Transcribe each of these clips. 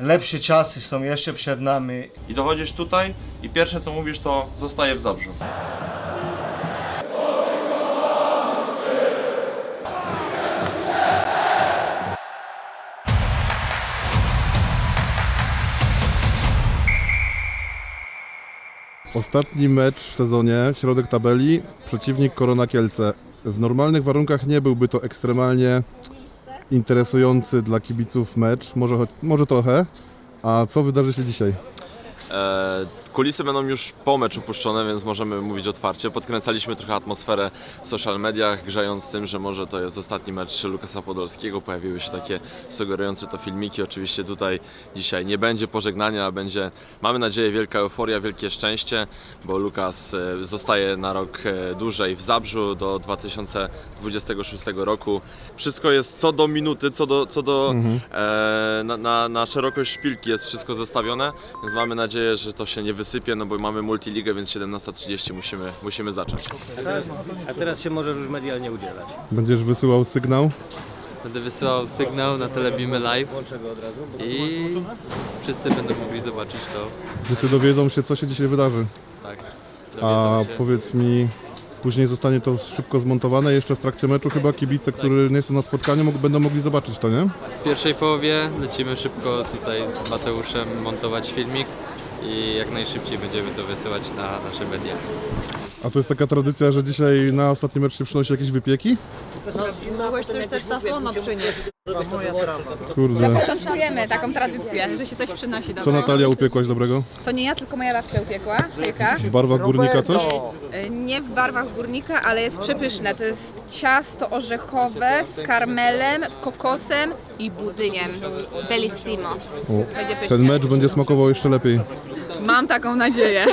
lepsze czasy są jeszcze przed nami. I dochodzisz tutaj i pierwsze co mówisz to zostaje w Zabrzu. Ostatni mecz w sezonie, środek tabeli, przeciwnik Korona Kielce. W normalnych warunkach nie byłby to ekstremalnie interesujący dla kibiców mecz, może, może trochę. A co wydarzy się dzisiaj? E, kulisy będą już po meczu puszczone, więc możemy mówić otwarcie. Podkręcaliśmy trochę atmosferę w social mediach, grzając tym, że może to jest ostatni mecz Lukasa Podolskiego. Pojawiły się takie sugerujące to filmiki. Oczywiście tutaj dzisiaj nie będzie pożegnania, a będzie, mamy nadzieję, wielka euforia, wielkie szczęście, bo Lukas e, zostaje na rok e, dłużej w Zabrzu do 2026 roku. Wszystko jest co do minuty, co do, co do e, na, na, na szerokość szpilki jest wszystko zestawione, więc mamy nadzieję, że to się nie wysypie, no bo mamy multiligę, więc 17.30 musimy, musimy zacząć. A teraz się możesz już medialnie udzielać. Będziesz wysyłał sygnał? Będę wysyłał sygnał na Telebimy Live i wszyscy będą mogli zobaczyć to. Wszyscy dowiedzą się, co się dzisiaj wydarzy. Tak. A dowiedzą się. powiedz mi, później zostanie to szybko zmontowane. Jeszcze w trakcie meczu chyba kibice, którzy nie są na spotkaniu, mog- będą mogli zobaczyć to, nie? W pierwszej połowie lecimy szybko tutaj z Mateuszem montować filmik i jak najszybciej będziemy to wysyłać na nasze media. A to jest taka tradycja, że dzisiaj na ostatni mecz się przynosi jakieś wypieki? Mogłeś coś też na słono przynieść. Kurde. Początkujemy taką tradycję, że się coś przynosi Co dobrego. Natalia upiekłaś dobrego? To nie ja, tylko moja babcia upiekła. Pieka. W barwach górnika coś? Y, Nie w barwach górnika, ale jest przepyszne. To jest ciasto orzechowe z karmelem, kokosem i budyniem. Bellissimo. O, Będzie pysznie. ten mecz będzie smakował jeszcze lepiej. Mam taką nadzieję.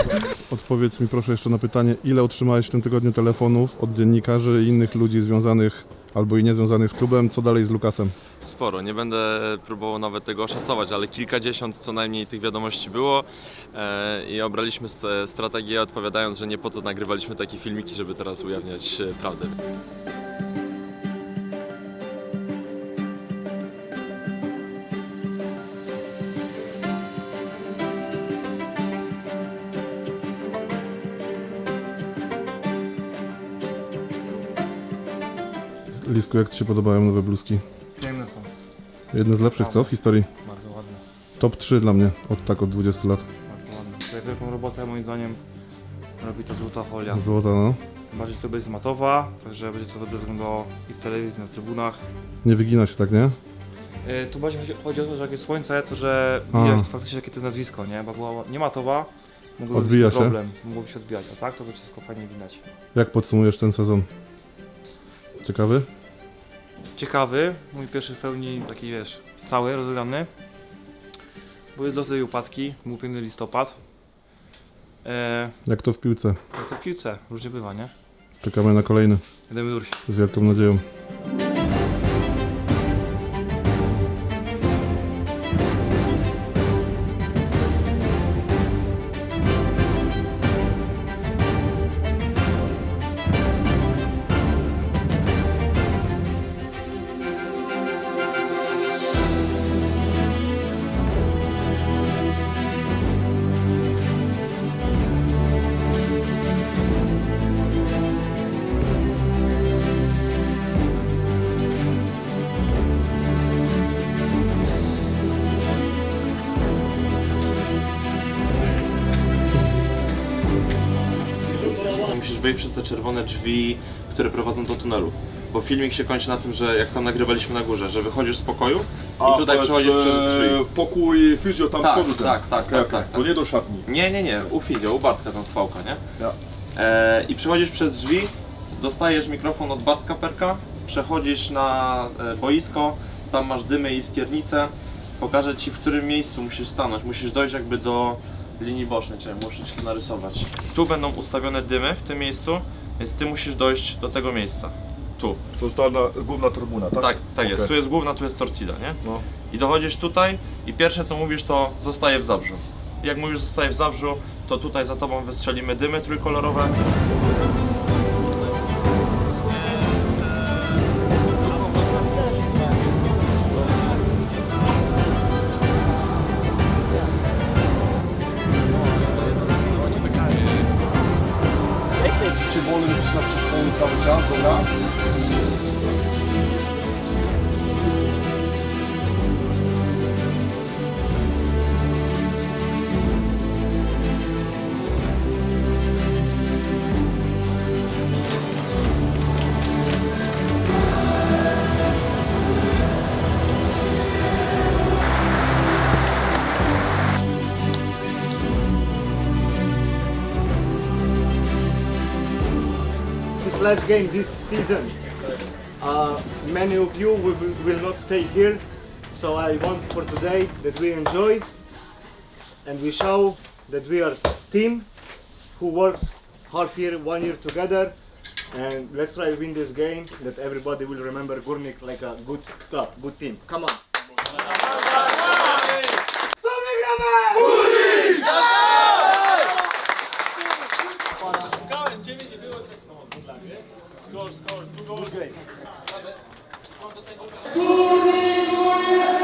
Odpowiedz mi proszę jeszcze na pytanie, ile otrzymałeś w tym tygodniu telefonów od dziennikarzy i innych ludzi związanych albo i niezwiązanych z klubem, co dalej z Lukasem? Sporo, nie będę próbował nawet tego oszacować, ale kilkadziesiąt co najmniej tych wiadomości było e, i obraliśmy st- strategię odpowiadając, że nie po to nagrywaliśmy takie filmiki, żeby teraz ujawniać e, prawdę. Lisku, jak Ci się podobają nowe bluzki? Piękne są, Jedne z lepszych, co? W historii. bardzo ładne, Top 3 dla mnie, od tak od 20 lat. bardzo ładne. Tutaj wielką robotę moim zdaniem robi to złota folia. Złota, no. Bardziej to będzie matowa, także będzie to dobrze wyglądało i w telewizji, na trybunach. Nie wygina się tak, nie? Yy, tu bardziej chodzi, chodzi o to, że jak jest słońce, to że A. widać faktycznie jakie to nazwisko, nie? Bo była nie matowa, Odbija być się? problem, mogłoby się odbijać, a tak to by wszystko fajnie widać. Jak podsumujesz ten sezon? Ciekawy? Ciekawy, mój pierwszy w pełni taki wiesz, cały, rozegrany. Były loty i upadki, był piękny listopad. Eee, Jak to w piłce? jak to w piłce, różnie bywa, nie? Czekamy na kolejny, Jedziemy dursi. z wielką nadzieją. Przez te czerwone drzwi, które prowadzą do tunelu. Bo filmik się kończy na tym, że jak tam nagrywaliśmy na górze, że wychodzisz z pokoju i tutaj przechodzisz przez drzwi. Pokój fizjo tam Tak, przodu ten. tak, tak, Okej, tak, okej. tak, To nie do szatni. Nie, nie, nie, u fizjo, u Bartka tam spałka, nie? Ja. E, I przechodzisz przez drzwi, dostajesz mikrofon od Bartka Perka, przechodzisz na e, boisko, tam masz dymy i iskiernice, pokażę Ci w którym miejscu musisz stanąć, musisz dojść jakby do linii bocznej, czyli muszę Ci to narysować. Tu będą ustawione dymy w tym miejscu, więc Ty musisz dojść do tego miejsca. Tu. To jest ta na, główna trybuna, tak? Tak, tak jest. Okej. Tu jest główna, tu jest torcida, nie? No. I dochodzisz tutaj i pierwsze co mówisz to zostaje w Zabrzu. Jak mówisz zostaje w Zabrzu, to tutaj za tobą wystrzelimy dymy trójkolorowe. last game this season. Uh, many of you will, will not stay here, so I want for today that we enjoy and we show that we are team who works half year, one year together, and let's try win this game that everybody will remember Gurnik like a good club, good team. Come on. Come on. Skor, skor, tu gol. Góry, góry!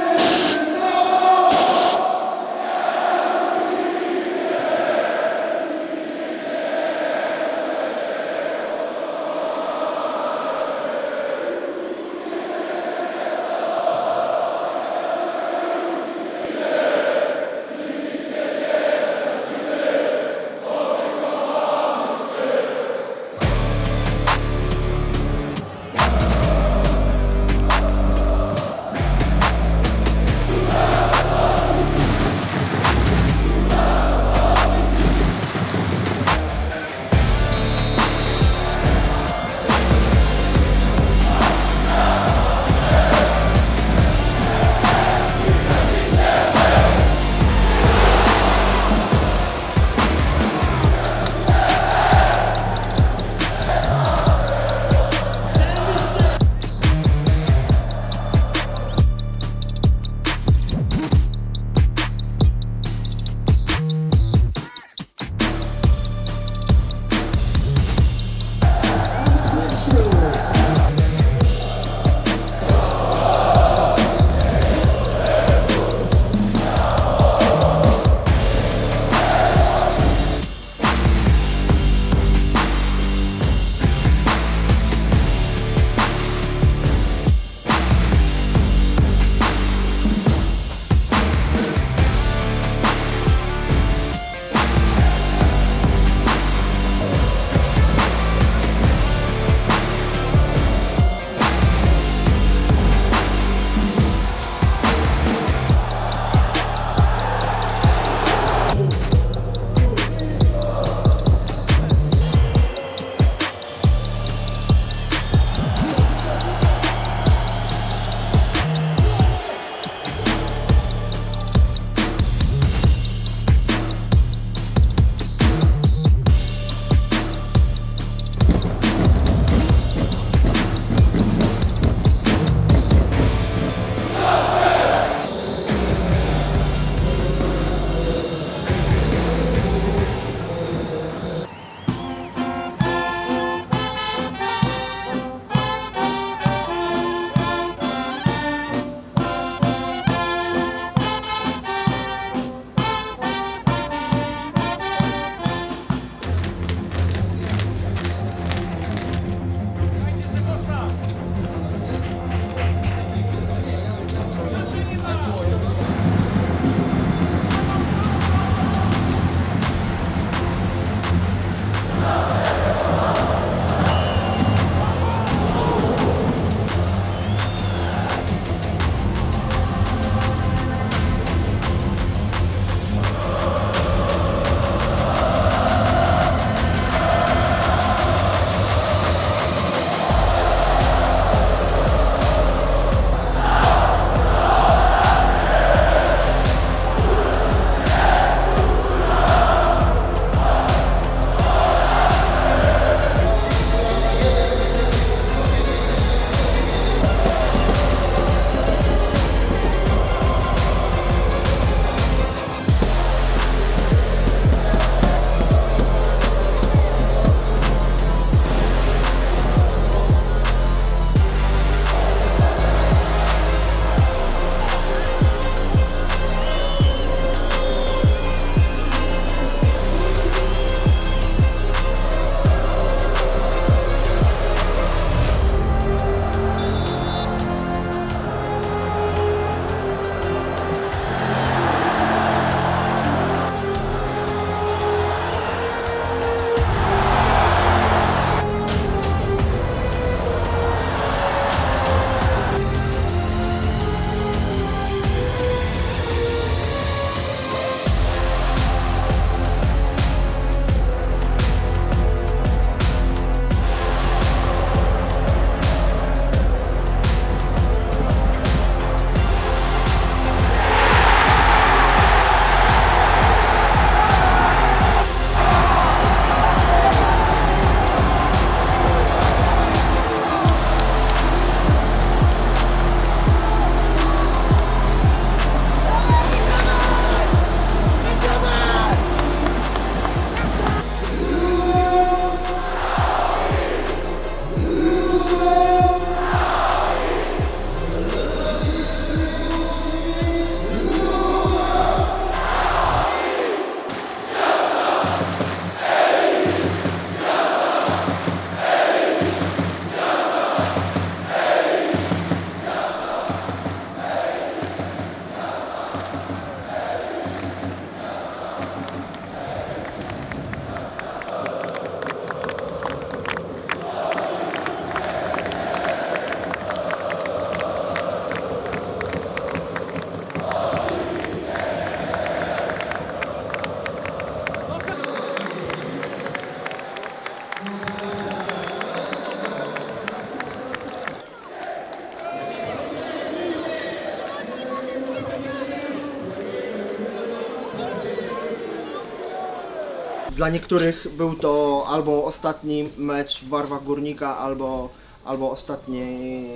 Dla niektórych był to albo ostatni mecz w barwach Górnika, albo, albo ostatni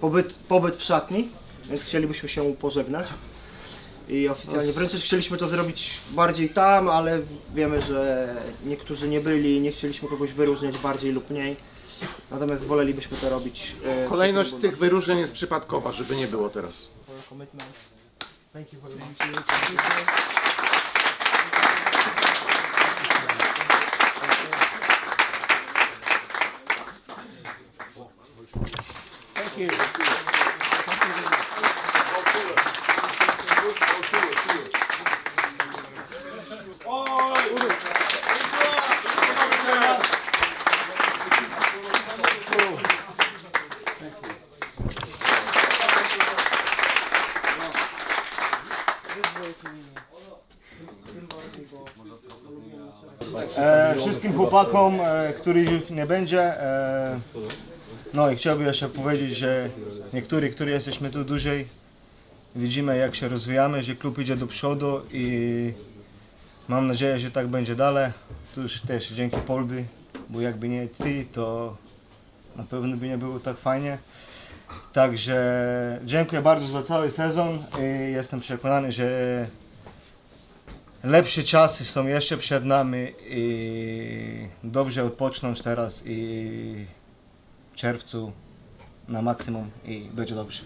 pobyt, pobyt w szatni, więc chcielibyśmy się pożegnać. I oficjalnie, wręcz chcieliśmy to zrobić bardziej tam, ale wiemy, że niektórzy nie byli, nie chcieliśmy kogoś wyróżniać bardziej lub mniej. Natomiast wolelibyśmy to robić. e, Kolejność przed tych wyróżnień jest przypadkowa, żeby nie było teraz. commitment. Thank you for the E, wszystkim chłopakom, e, których nie będzie. E, no i chciałbym jeszcze powiedzieć, że niektórzy, którzy jesteśmy tu dłużej, widzimy jak się rozwijamy, że klub idzie do przodu i mam nadzieję, że tak będzie dalej. Tu już też dzięki Poldy, bo jakby nie ty, to na pewno by nie było tak fajnie. Także dziękuję bardzo za cały sezon i jestem przekonany, że lepsze czasy są jeszcze przed nami i dobrze odpocząć teraz i czerwcu na maksimum i będzie dobrze.